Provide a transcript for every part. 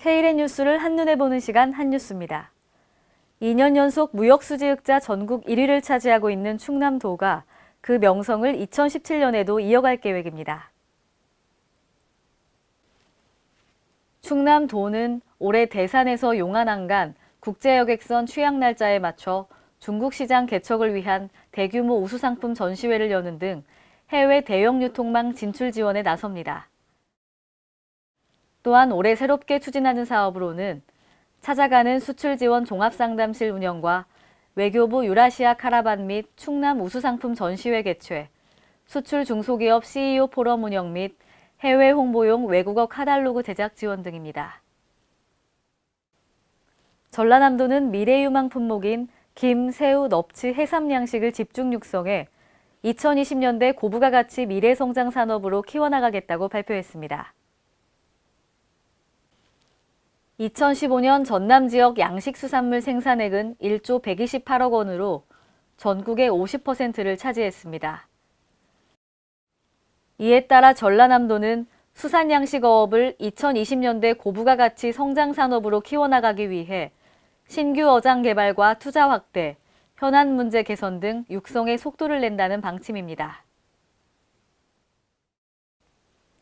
세일의 뉴스를 한눈에 보는 시간 한뉴스입니다. 2년 연속 무역 수지흑자 전국 1위를 차지하고 있는 충남도가 그 명성을 2017년에도 이어갈 계획입니다. 충남도는 올해 대산에서 용안항간 국제여객선 취항 날짜에 맞춰 중국 시장 개척을 위한 대규모 우수상품 전시회를 여는 등 해외 대형 유통망 진출 지원에 나섭니다. 또한 올해 새롭게 추진하는 사업으로는 찾아가는 수출 지원 종합상담실 운영과 외교부 유라시아 카라반 및 충남 우수상품 전시회 개최, 수출 중소기업 CEO 포럼 운영 및 해외 홍보용 외국어 카달로그 제작 지원 등입니다. 전라남도는 미래유망 품목인 김, 새우, 넙치, 해삼 양식을 집중 육성해 2020년대 고부가 가치 미래성장 산업으로 키워나가겠다고 발표했습니다. 2015년 전남 지역 양식수산물 생산액은 1조 128억 원으로 전국의 50%를 차지했습니다. 이에 따라 전라남도는 수산양식어업을 2020년대 고부가 가치 성장 산업으로 키워나가기 위해 신규 어장 개발과 투자 확대, 현안 문제 개선 등 육성에 속도를 낸다는 방침입니다.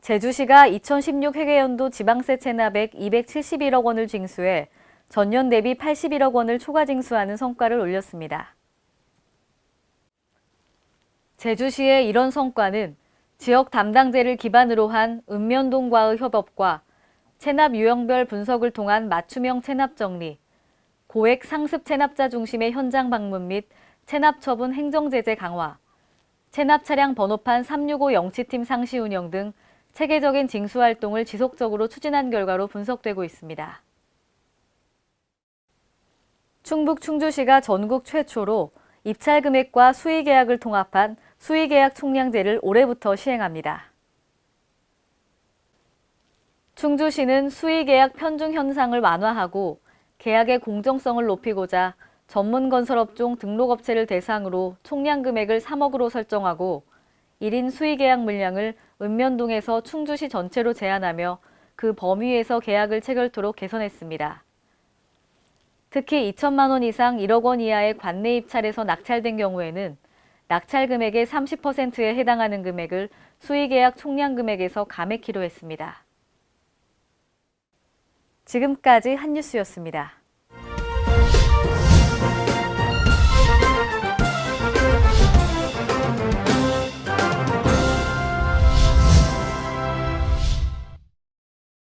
제주시가 2016 회계연도 지방세 체납액 271억 원을 징수해 전년 대비 81억 원을 초과 징수하는 성과를 올렸습니다. 제주시의 이런 성과는 지역 담당제를 기반으로 한 읍면동과의 협업과 체납 유형별 분석을 통한 맞춤형 체납 정리, 고액 상습 체납자 중심의 현장 방문 및 체납 처분 행정 제재 강화, 체납 차량 번호판 365 영치팀 상시 운영 등 체계적인 징수 활동을 지속적으로 추진한 결과로 분석되고 있습니다. 충북 충주시가 전국 최초로 입찰 금액과 수의 계약을 통합한 수의 계약 총량제를 올해부터 시행합니다. 충주시는 수의 계약 편중 현상을 완화하고 계약의 공정성을 높이고자 전문 건설업종 등록업체를 대상으로 총량 금액을 3억으로 설정하고 1인 수의 계약 물량을 읍면동에서 충주시 전체로 제한하며 그 범위에서 계약을 체결토록 개선했습니다. 특히 2천만 원 이상 1억 원 이하의 관내 입찰에서 낙찰된 경우에는 낙찰 금액의 30%에 해당하는 금액을 수의 계약 총량 금액에서 감액키로 했습니다. 지금까지 한뉴스였습니다.